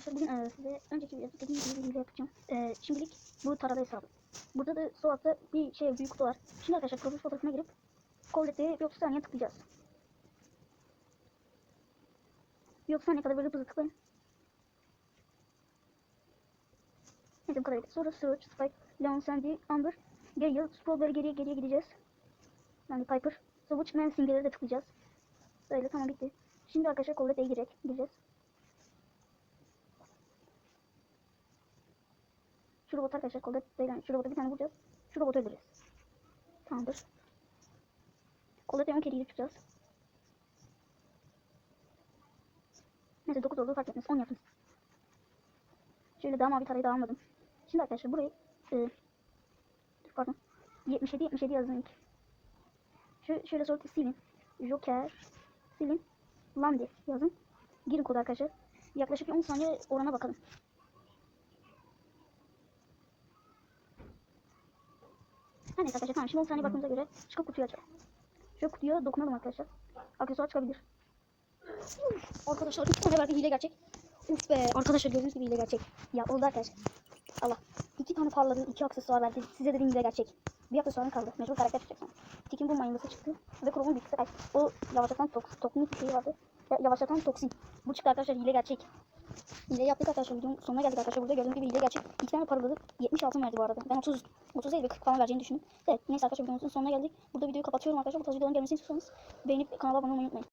arkadaşlar bugün e, size önceki videoda gibi bir yapacağım. E, şimdilik bu tarada hesabı. Burada da sol altta bir şey büyük kutu var. Şimdi arkadaşlar profil fotoğrafına girip Colette'ye bir 30 saniye tıklayacağız. Bir 30 saniye kadar böyle hızlı tıklayın. Neyse bu kadar. Sonra Search, Spike, Leon, Sandy, Amber, Gale, Scroll böyle geriye geriye gideceğiz. Yani Piper. Bu çıkmayan simgeleri de tıklayacağız. Böyle tamam bitti. Şimdi arkadaşlar Colette'ye girecek. Gireceğiz. Şu robot arkadaşlar kolda değil. Şu robota bir tane vuracağız. Şu robotu öldüreceğiz. Tamamdır. Kolda devam kediyle çıkacağız. Neyse 9 oldu fark etmez. 10 yapın. Şöyle daha mavi tarayı da almadım. Şimdi arkadaşlar burayı e, pardon. 77 77 yazın ilk. Şu, şöyle sonra silin. Joker silin. Landi yazın. Girin kodu arkadaşlar. Yaklaşık bir 10 saniye orana bakalım. Her neyse arkadaşlar tamam şimdi 10 saniye baktığımıza göre çıkıp kutuyu açalım. Şu kutuya dokunalım arkadaşlar. Aksesuar çıkabilir. Arkadaşlar iki tane belki hile gerçek. Uf be arkadaşlar gördüğünüz gibi hile gerçek. Ya oldu arkadaşlar. Allah. İki tane parladı, iki aksesuar verdi. Size dediğim hile gerçek. Bir aksesuarın kaldı. Mecbur karakter çıkacaksın. Tikin bu mayınlısı çıktı. Ve kurumun bilgisi ay. O yavaşlatan toks, toksin bir şeyi vardı. Ya, yavaşlatan toksin. Bu çıktı arkadaşlar hile gerçek. Hile yaptık arkadaşlar. Videonun sonuna geldik arkadaşlar. Burada gördüğünüz gibi hile gerçek. İki tane paraladı. 70 altın verdi bu arada. Ben 30 30 değil ve 40 falan vereceğini düşündüm. Evet neyse arkadaşlar videomuzun sonuna geldik. Burada videoyu kapatıyorum arkadaşlar. Bu tarz videoların gelmesini istiyorsanız beğenip kanala abone olmayı unutmayın.